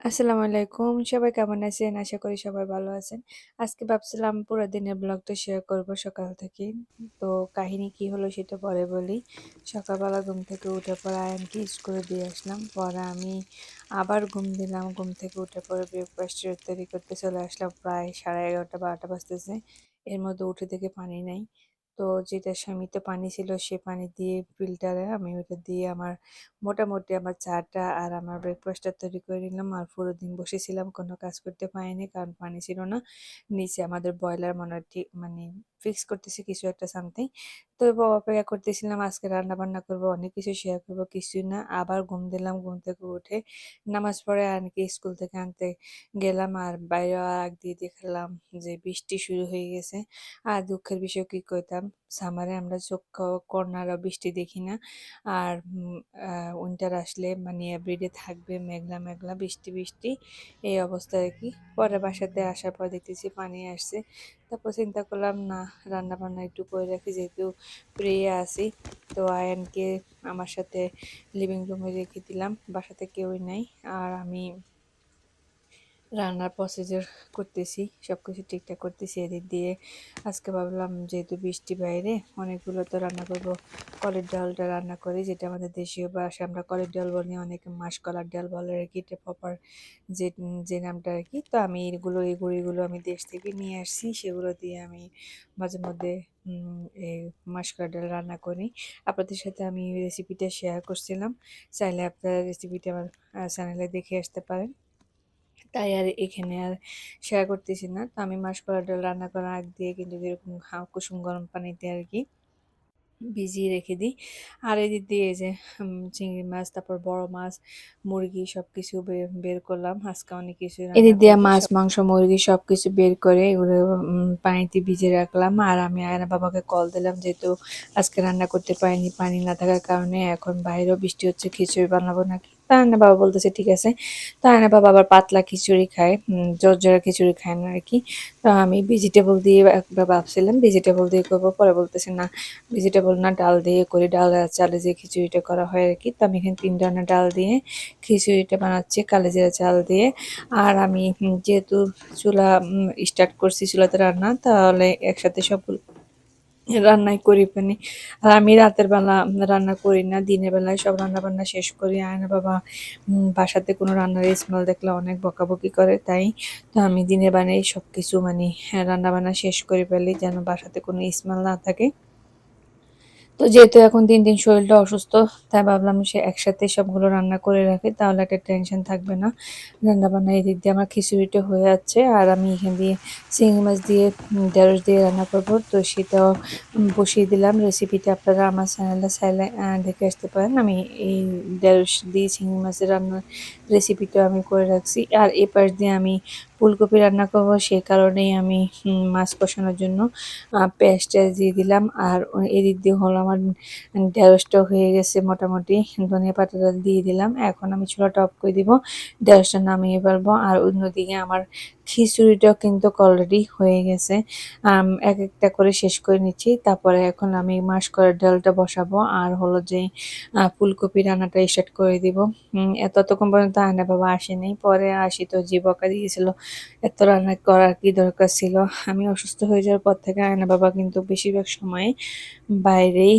আসসালামু আলাইকুম। সবাই কেমন আছেন? আশা করি সবাই ভালো আছেন। আজকে ভাবছিলাম পুরো দিনের ব্লগটা শেয়ার করব সকাল থেকে। তো কাহিনী কি হলো সেটা পরে বলি। সকালবেলা ঘুম থেকে উঠার পর আয়ানকে স্কুলে দিয়ে আসলাম। পরে আমি আবার ঘুম দিলাম। ঘুম থেকে উঠে পরে ব্রেকফাস্ট তৈরি করতে চলে আসলাম। প্রায় 11:30-12টা বাজতেছে। এর মধ্যে উঠে থেকে পানি নাই। তো যেটা স্বামীতে পানি ছিল, সে পানি দিয়ে ফিল্টারে আমি ওটা দিয়ে আমার মোটামুটি আমার চাটা আর আমার ব্রেকফাস্টটা তৈরি করে নিলাম আর পুরো দিন বসেছিলাম, কোনো কাজ করতে পারিনি কারণ পানি ছিল না। নিচে আমাদের ব্রয়লার মনে মানে ফিক্স করতেছি কিছু একটা সামথিং তো অপেক্ষা করতেছিলাম, আজকে রান্না বান্না করব, অনেক কিছু শেয়ার করব, কিছুই না। আবার ঘুম দিলাম, ঘুম থেকে উঠে নামাজ পড়ে আনকে স্কুল থেকে আনতে গেলাম আর বাইরে আগ দিয়ে দেখলাম যে বৃষ্টি শুরু হয়ে গেছে। আর দুঃখের বিষয় কি করতাম সামারে আমরা চোখ কর্নার বৃষ্টি দেখি না। আর উইন্টার আসলে মানে এভরিডে থাকবে মেঘলা মেঘলা, বৃষ্টি বৃষ্টি, এই অবস্থায় আর কি। পরে বাসাতে আসার পর দেখতেছি পানি আসছে। তারপর চিন্তা করলাম, না রান্না বান্না একটু করে রাখি, যেহেতু প্রেয়ে আসি তো আয়নকে আমার সাথে লিভিং রুমে রেখে দিলাম, বাসাতে কেউই নাই। আর আমি রান্নার প্রসিজার করতেছি সব কিছু ঠিকঠাক করতেছি এদিক দিয়ে। আজকে ভাবলাম যেহেতু বৃষ্টি বাইরে, অনেকগুলো তো রান্না করব। কলের ডালটা রান্না করি, যেটা আমাদের দেশীয় ভাষায় আমরা কলের ডাল বলি, অনেকে মাসকলার ডাল বলে আর কি, এটা প্রপার যে যে নামটা আর কি। তো আমি এগুলো, এই গুঁড়িগুলো আমি দেশ থেকে নিয়ে আসছি, সেগুলো দিয়ে আমি মাঝে মধ্যে এই মাসকলার ডাল রান্না করি। আপনাদের সাথে আমি রেসিপিটা শেয়ার করছিলাম। চাইলে আপনারা রেসিপিটা আমার চ্যানেলে দেখে আসতে পারেন। তাই আর এখানে আর শেয়ার করতেছি না। তো আমি মাসকলার ডাল রান্না করার আগ দিয়ে কিন্তু যেরকম কুসুম গরম পানিতে আর কি ভিজিয়ে রেখে দিই। আর এদিক দিয়ে যে চিংড়ি মাছ তারপর বড় মাছ মুরগি সব কিছু বের করলাম। আজকে অনেক কিছু এদিক দিয়ে মাছ মাংস মুরগি সব কিছু বের করে এগুলো পানিতে ভিজে রাখলাম। আর আমি আয়না বাবাকে কল দিলাম যেহেতু আজকে রান্না করতে পারিনি পানি না থাকার কারণে। এখন বাইরেও বৃষ্টি হচ্ছে খিচুড়ি বানাবো নাকি? আয়না বাবা বলতেছে, ঠিক আছে। তা আয়না বাবা আবার পাতলা খিচুড়ি খায় জর্জরা খিচুড়ি খায় না আর কি। তো আমি ভেজিটেবল দিয়ে একবার ভাবছিলাম ভেজিটেবল দিয়ে করব, পরে বলতেছে, না ভেজিটেবল না, ডাল দিয়ে করি। ডাল চালে যে খিচুড়িটা করা হয় আর কি, তো আমি এখানে তিন ধরনের ডাল দিয়ে খিচুড়িটা বানাচ্ছি কালেজিরা চাল দিয়ে। আর আমি যেহেতু চুলা স্টার্ট করছি চুলাতে রান্না, তাহলে একসাথে সবগুলো রান্নাই করি পানি। আর আমি রাতের বেলা রান্না করি না, দিনের বেলায় সব রান্না বান্না শেষ করি। আয়না বাবা বাসাতে কোনো রান্নার স্মেল দেখলে অনেক বকাবকি করে, তাই তো আমি দিনের বেলায় সব কিছু মানে রান্না বান্না শেষ করে ফেলি যেন বাসাতে কোনো স্মেল না থাকে। তো যেহেতু এখন দিন দিন শরীরটা অসুস্থ, তাই ভাবলাম সে একসাথে সবগুলো রান্না করে রাখি, তাহলে একটা টেনশন থাকবে না। রান্না বান্না এদিক দিয়ে আমার খিচুড়িটা হয়ে যাচ্ছে আর আমি এখান দিয়ে চিংড়ি মাছ দিয়ে ঢেঁড়স দিয়ে রান্না করব। তো সেটাও বসিয়ে দিলাম। রেসিপিটা আপনারা আমার চ্যানেলে চাইলে দেখে আসতে পারেন। আমি এই ঢেঁড়স দিয়ে চিংড়ি মাছের রান্নার রেসিপিটা আমি করে রাখছি। আর এ পাশ দিয়ে আমি ফুলকপি রান্না করব সেই কারণেই আমি মাছ কষানোর জন্য পেঁয়াজ দিয়ে দিলাম। আর এদিক দিয়ে হলো আমার ঢেঁড়সটা হয়ে গেছে মোটামুটি, ধনিয়া পাতাটা দিয়ে দিলাম। এখন আমি চুলাটা অফ করে দিব, ঢেঁড়সটা নামিয়ে ফেলব। আর অন্যদিকে আমার খিচুড়িটাও কিন্তু অলরেডি হয়ে গেছে। এক একটা করে শেষ করে নিচ্ছি। তারপরে এখন আমি মাস করে ডালটা বসাবো আর হলো যে ফুলকপি রান্নাটা স্টার্ট করে দিব। ততক্ষণ পর্যন্ত আয়না বাবা আসেনি। পরে আসি তো যে বকা দিয়েছিল। এত রান্না করার কি দরকার ছিল? আমি অসুস্থ হয়ে যাওয়ার পর থেকে আয়না বাবা কিন্তু বেশিরভাগ সময় বাইরেই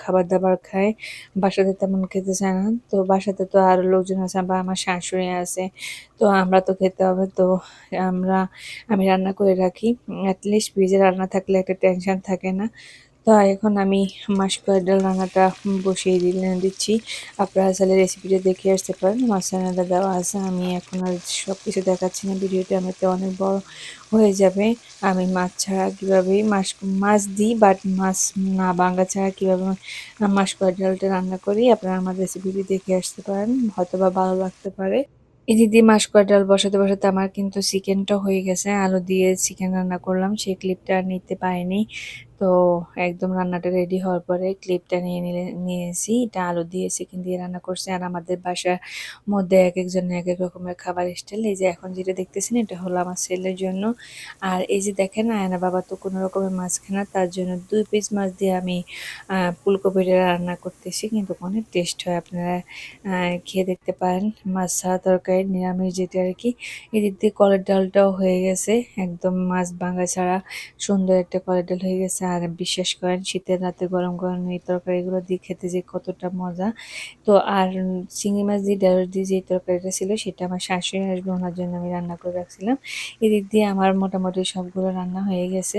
খাবার দাবার খায়। বাসাতে তেমন খেতে চায় না। তো বাসাতে তো আরও লোকজন আছে বা আমার শাশুড়ি আছে। তো আমরা তো খেতে হবে। তো আমরা, আমি রান্না করে রাখি। অ্যাটলিস্ট ফ্রিজে রান্না থাকলে একটা টেনশন থাকে না। তো এখন আমি মাসকলাই ডাল রান্নাটা বসিয়ে দিলে দিচ্ছি। আপনারা আসলে রেসিপিটা দেখে আসতে পারেন। মাছ রান্নাটা দেওয়া আছে। আমি এখন আর সব কিছু দেখাচ্ছি না। ভিডিওটা আমাতে অনেক বড় হয়ে যাবে। আমি মাছ ছাড়া কীভাবে মাছ মাছ দিই বাট মাছ না বাঙ্গা ছাড়া কীভাবে মাসকলাই ডালটা রান্না করি, আপনারা আমার রেসিপিটি দেখে আসতে পারেন। হয়তো বা ভালো লাগতে পারে। এদিক মাসকলাই ডাল বসাতে বসাতে আমার কিন্তু চিকেনটা হয়ে গেছে। আলু দিয়ে চিকেন রান্না করলাম। সেই ক্লিপটা আর নিতে পারিনি। তো একদম রান্নাটা রেডি হওয়ার পরে ক্লিপটা নিয়ে নিলে নিয়েছি এটা আলু দিয়ে চিকেন দিয়ে রান্না করছে। আর আমাদের বাসার মধ্যে এক একজনের এক এক রকমের খাবার স্টাইল এই যে এখন যেটা দেখতেছেন, এটা হলো আমার ছেলের জন্য। আর এই যে দেখেন, আয়না বাবা তো কোনো রকমের মাছ খায় না। তার জন্য দুই পিস মাছ দিয়ে আমি ফুলকপিটা রান্না করতেছি। কিন্তু অনেক টেস্ট হয়। আপনারা খেয়ে দেখতে পারেন। মাছ ছাড়া তরকারি, নিরামিষ যেটা আর কি। এদিক দিয়ে কলের ডালটাও হয়ে গেছে। একদম মাছ ভাঙা ছাড়া সুন্দর একটা কলের ডাল হয়ে গেছে আর বিশ্বাস করেন, শীতের রাতে গরম গরম এই তরকারিগুলো দিয়ে খেতে যে কতটা মজা। তো আর চিংড়ি মাছ দিয়ে ঢেঁড়স দিয়ে যে তরকারিটা ছিল, সেটা আমার শাশুড়ি আসবে, ওনার জন্য আমি রান্না করে রাখছিলাম। এদিক দিয়ে আমার মোটামুটি সবগুলো রান্না হয়ে গেছে।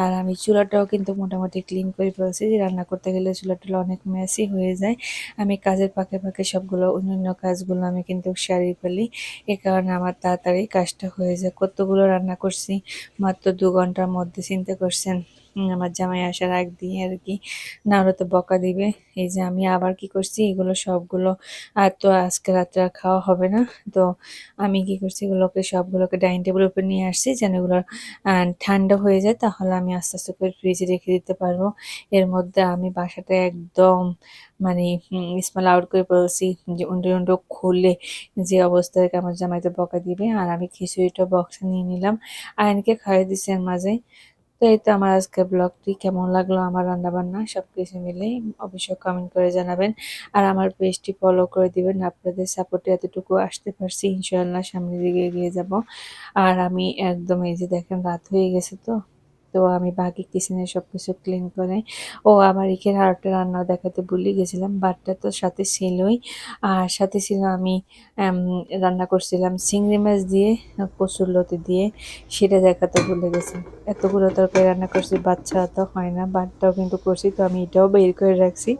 আর আমি চুলাটাও কিন্তু মোটামুটি ক্লিন করে ফেলছি যে রান্না করতে গেলে চুলাটুলা অনেক মেসি হয়ে যায়। আমি কাজের ফাঁকে ফাঁকে সবগুলো অন্যান্য কাজগুলো আমি কিন্তু সারিয়ে ফেলি। এ কারণে আমার তাড়াতাড়ি কাজটা হয়ে যায়। কতগুলো রান্না করছি, মাত্র দু ঘণ্টার মধ্যে চিন্তা করছেন? আমার জামাই আসার আগ দিয়ে আর কি। না হলে তো বকা দিবে। এই যে আমি আবার কি করছি? এগুলো সবগুলো আর তো আজকে রাত্রে খাওয়া হবে না। তো আমি কি করছি? এগুলোকে সবগুলোকে ডাইনিং টেবিলের উপর নিয়ে আসছি যেন এগুলো ঠান্ডা হয়ে যায়। তাহলে আমি আস্তে আস্তে করে ফ্রিজে রেখে দিতে পারব। এর মধ্যে আমি বাসাটা একদম মানে স্মেল আউট করে বলছি যে উন্ডে উন্ডো খুলে যে অবস্থায় আমার জামাইতে বকা দিবে। আর আমি খিচুড়িটা বক্সে নিয়ে নিলাম। আয়নকে খাইয়ে দিচ্ছি এর মাঝে। তো এই তো আমার আজকে ব্লগটি কেমন লাগল, আমার রান্নাবান্না সব কিছু মিলে অবশ্যই কমেন্ট করে জানাবেন। আর আমার পেজটি ফলো করে দিবেন, আপনাদের সাপোর্টে এতটুকু আসতে পারছি ইনশাল্লাহ সামনের দিকে এগিয়ে যাব। আর আমি একদম এই যে দেখেন, রাত হয়ে গেছে তো। তো আমি বাকি কিচেনের সব কিছু ক্লিন করে, ও আমার ইকের আরেকটা রান্না দেখাতে ভুলে গেছিলাম বাটটা তো সাথে ছিলই। আর সাথে ছিল আমি রান্না করছিলাম চিংড়ি মাছ দিয়ে, কচুর লতি দিয়ে, সেটা দেখাতে ভুলে গেছি। এতগুলো তরকারি রান্না করছি বাচ্চা তো হয় না বাটটাও কিন্তু করছি, তো আমি এটাও বের করে রাখছি।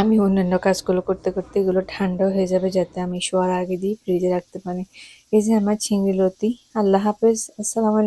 আমি অন্যান্য কাজগুলো করতে করতে এগুলো ঠান্ডা হয়ে যাবে, যাতে আমি শোয়ার আগে দিয়ে ফ্রিজে রাখতে পারি। এই যে আমার চিংড়ি লতি, আল্লাহ হাফেজ, আসসালামু